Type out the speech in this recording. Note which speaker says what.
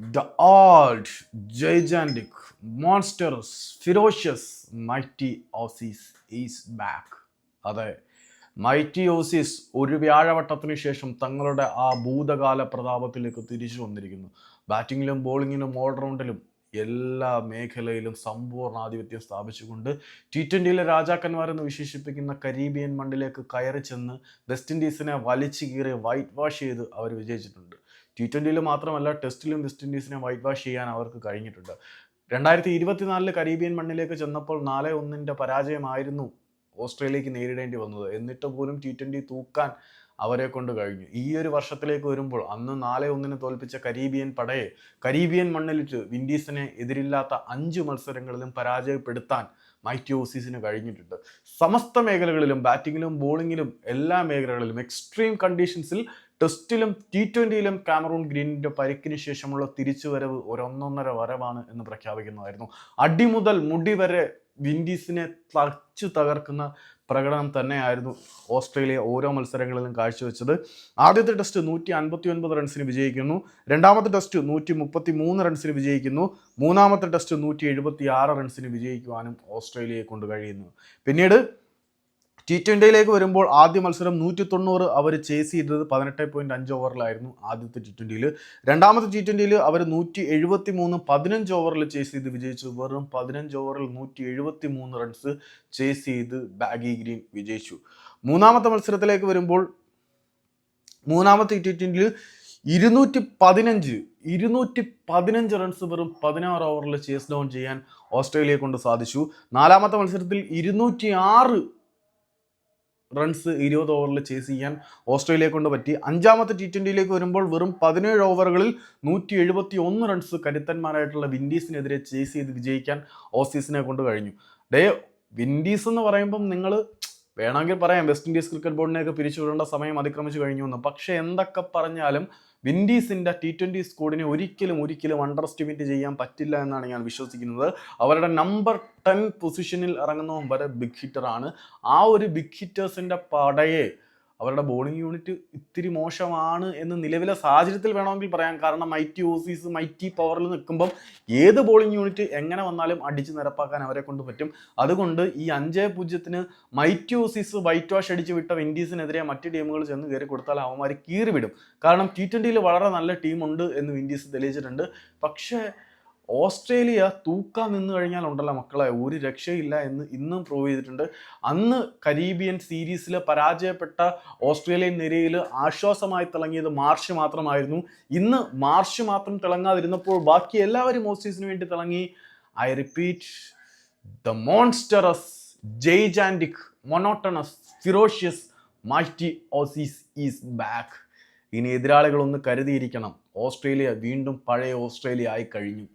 Speaker 1: The old, gigantic, monstrous, ferocious, mighty Aussies is back. അതെ. Mighty Aussies ഒരു വ്യാഴവട്ടത്തിന് ശേഷം തങ്ങളുടെ ആ ഭൂതകാല പ്രതാപത്തിലേക്ക് തിരിച്ചു വന്നിരിക്കുന്നു. ബാറ്റിങ്ങിലും ബോളിങ്ങിലും ഓൾറൗണ്ടിലും എല്ലാ മേഖലയിലും സമ്പൂർണ ആധിപത്യം സ്ഥാപിച്ചുകൊണ്ട് ടി ട്വന്റിയിലെ രാജാക്കന്മാരെന്ന് വിശേഷിപ്പിക്കുന്ന കരീബിയൻ മണ്ണിലേക്ക് കയറി ചെന്ന് വെസ്റ്റ് ഇൻഡീസിനെ വലിച്ചു കീറി വൈറ്റ് വാഷ് ചെയ്ത് അവർ വിജയിച്ചിട്ടുണ്ട്. ടി ട്വന്റിയിൽ മാത്രമല്ല ടെസ്റ്റിലും വെസ്റ്റ് ഇൻഡീസിനെ വൈറ്റ് വാഷ് ചെയ്യാൻ അവർക്ക് കഴിഞ്ഞിട്ടുണ്ട്. രണ്ടായിരത്തി ഇരുപത്തിനാലിൽ കരീബിയൻ മണ്ണിലേക്ക് ചെന്നപ്പോൾ നാല് ഒന്നിന്റെ പരാജയമായിരുന്നു ഓസ്ട്രേലിയക്ക് നേരിടേണ്ടി വന്നത്. എന്നിട്ട് പോലും ടി ട്വന്റി തൂക്കാൻ അവരെ കൊണ്ട് കഴിഞ്ഞു. ഈ ഒരു വർഷത്തിലേക്ക് വരുമ്പോൾ അന്ന് നാല് ഒന്നിന് തോൽപ്പിച്ച കരീബിയൻ പടയെ കരീബിയൻ മണ്ണിലിട്ട് വിൻഡീസിനെ എതിരില്ലാത്ത അഞ്ച് മത്സരങ്ങളിലും പരാജയപ്പെടുത്താൻ മൈറ്റി ഓസീസിന് കഴിഞ്ഞിട്ടുണ്ട്. സമസ്ത മേഖലകളിലും ബാറ്റിങ്ങിലും ബോളിങ്ങിലും എല്ലാ മേഖലകളിലും എക്സ്ട്രീം കണ്ടീഷൻസിൽ ടെസ്റ്റിലും ടി ട്വന്റിയിലും കാമറൂൺ ഗ്രീനിന്റെ പരിക്കിന് ശേഷമുള്ള തിരിച്ചുവരവ് ഒരൊന്നൊന്നര വരവാണ് എന്ന് പ്രഖ്യാപിക്കുന്നതായിരുന്നു. അടി മുതൽ മുടി വരെ വിൻഡീസിനെ തച്ചു തകർക്കുന്ന പ്രകടനം തന്നെയായിരുന്നു ഓസ്ട്രേലിയ ഓരോ മത്സരങ്ങളിലും കാഴ്ചവെച്ചത്. ആദ്യത്തെ ടെസ്റ്റ് നൂറ്റി അൻപത്തി ഒൻപത് റൺസിന് വിജയിക്കുന്നു. രണ്ടാമത്തെ ടെസ്റ്റ് നൂറ്റി മുപ്പത്തി മൂന്ന് റൺസിന് വിജയിക്കുന്നു. മൂന്നാമത്തെ ടെസ്റ്റ് നൂറ്റി എഴുപത്തി ആറ് റൺസിന് വിജയിക്കുവാനും ഓസ്ട്രേലിയയെ കൊണ്ട് കഴിയുന്നു. പിന്നീട് ടി ട്വന്റിയിലേക്ക് വരുമ്പോൾ ആദ്യ മത്സരം നൂറ്റി തൊണ്ണൂറ് അവർ ചേസ് ചെയ്തത് പതിനെട്ട് പോയിന്റ് അഞ്ച് ഓവറിലായിരുന്നു ആദ്യത്തെ ടി ട്വന്റിയിൽ രണ്ടാമത്തെ ടി ട്വന്റിയിൽ അവർ നൂറ്റി എഴുപത്തി മൂന്ന് പതിനഞ്ച് ഓവറിൽ ചേസ് ചെയ്ത് വിജയിച്ചു. വെറും പതിനഞ്ച് ഓവറിൽ നൂറ്റി എഴുപത്തി മൂന്ന് റൺസ് ചേസ് ചെയ്ത് ബാഗി ഗ്രീൻ വിജയിച്ചു. മൂന്നാമത്തെ മത്സരത്തിലേക്ക് വരുമ്പോൾ മൂന്നാമത്തെ ടി ട്വന്റിയിൽ ഇരുന്നൂറ്റി പതിനഞ്ച് ഇരുന്നൂറ്റി പതിനഞ്ച് റൺസ് വെറും പതിനാറ് ഓവറിൽ ചേസ് ഡൗൺ ചെയ്യാൻ ഓസ്ട്രേലിയയെ കൊണ്ട് സാധിച്ചു. നാലാമത്തെ മത്സരത്തിൽ ഇരുന്നൂറ്റി ആറ് റൺസ് ഇരുപത് ഓവറിൽ ചേസ് ചെയ്യാൻ ഓസ്ട്രേലിയയെ കൊണ്ട് പറ്റി. അഞ്ചാമത്തെ ടി ട്വന്റിയിലേക്ക് വരുമ്പോൾ വെറും പതിനേഴ് ഓവറുകളിൽ നൂറ്റി എഴുപത്തി ഒന്ന് റൺസ് കരുത്തന്മാരായിട്ടുള്ള വിൻഡീസിനെതിരെ ചേസ് ചെയ്ത് വിജയിക്കാൻ ഓസീസിനെ കൊണ്ട് കഴിഞ്ഞു. ഡേ വിൻഡീസ് എന്ന് പറയുമ്പം നിങ്ങൾ വേണമെങ്കിൽ പറയാം വെസ്റ്റ് ഇൻഡീസ് ക്രിക്കറ്റ് ബോർഡിനെയൊക്കെ പിരിച്ചുവിടേണ്ട സമയം അതിക്രമിച്ചു കഴിഞ്ഞു എന്ന്. പക്ഷേ എന്തൊക്കെ പറഞ്ഞാലും വിൻഡീസിന്റെ ടി ട്വന്റി സ്കോഡിനെ ഒരിക്കലും ഒരിക്കലും അണ്ടർ എസ്റ്റിമേറ്റ് ചെയ്യാൻ പറ്റില്ല എന്നാണ് ഞാൻ വിശ്വസിക്കുന്നത്. അവരുടെ നമ്പർ ടെൻ പൊസിഷനിൽ ഇറങ്ങുന്നവൻ വരെ ബിഗ് ആണ്. ആ ഒരു ബിഗ് ഹിറ്റേഴ്സിന്റെ പടയെ അവരുടെ ബോളിംഗ് യൂണിറ്റ് ഇത്തിരി മോശമാണ് എന്ന് നിലവിലെ സാഹചര്യത്തിൽ വേണമെങ്കിൽ പറയാം. കാരണം മൈറ്റി ഓസീസ് മൈറ്റി പവറിൽ നിൽക്കുമ്പം ഏത് ബോളിംഗ് യൂണിറ്റ് എങ്ങനെ വന്നാലും അടിച്ച് നിരപ്പാക്കാൻ അവരെ കൊണ്ട് പറ്റും. അതുകൊണ്ട് ഈ അഞ്ചേ പൂജ്യത്തിന് മൈറ്റി ഓസീസ് വൈറ്റ് വാഷ് അടിച്ച് വിട്ട വിൻഡീസിനെതിരെ മറ്റ് ടീമുകൾ ചെന്ന് കയറി കൊടുത്താൽ അവന്മാർ കീറി വിടും കാരണം ടി ട്വന്റിയിൽ വളരെ നല്ല ടീമുണ്ട് എന്ന് വിൻഡീസ് തെളിയിച്ചിട്ടുണ്ട്. പക്ഷേ ഓസ്ട്രേലിയ തൂക്കാൻ നിന്ന് കഴിഞ്ഞാൽ ഉണ്ടല്ലോ മക്കളെ ഒരു രക്ഷയില്ല എന്ന് ഇന്നും പ്രൂവ് ചെയ്തിട്ടുണ്ട്. അന്ന് കരീബിയൻ സീരീസിൽ പരാജയപ്പെട്ട ഓസ്ട്രേലിയൻ നിരയിൽ ആശ്വാസമായി തിളങ്ങിയത് മാർഷ് മാത്രമായിരുന്നു. ഇന്ന് മാർഷ് മാത്രം തിളങ്ങാതിരുന്നപ്പോൾ ബാക്കി എല്ലാവരും ഓസ്ട്രീസിന് വേണ്ടി തിളങ്ങി. I repeat the monstrous gigantic monotonous ferocious mighty Aussies is back ഇനി എതിരാളികളൊന്ന് കരുതിയിരിക്കണം. ഓസ്ട്രേലിയ വീണ്ടും പഴയ ഓസ്ട്രേലിയ ആയി കഴിഞ്ഞു.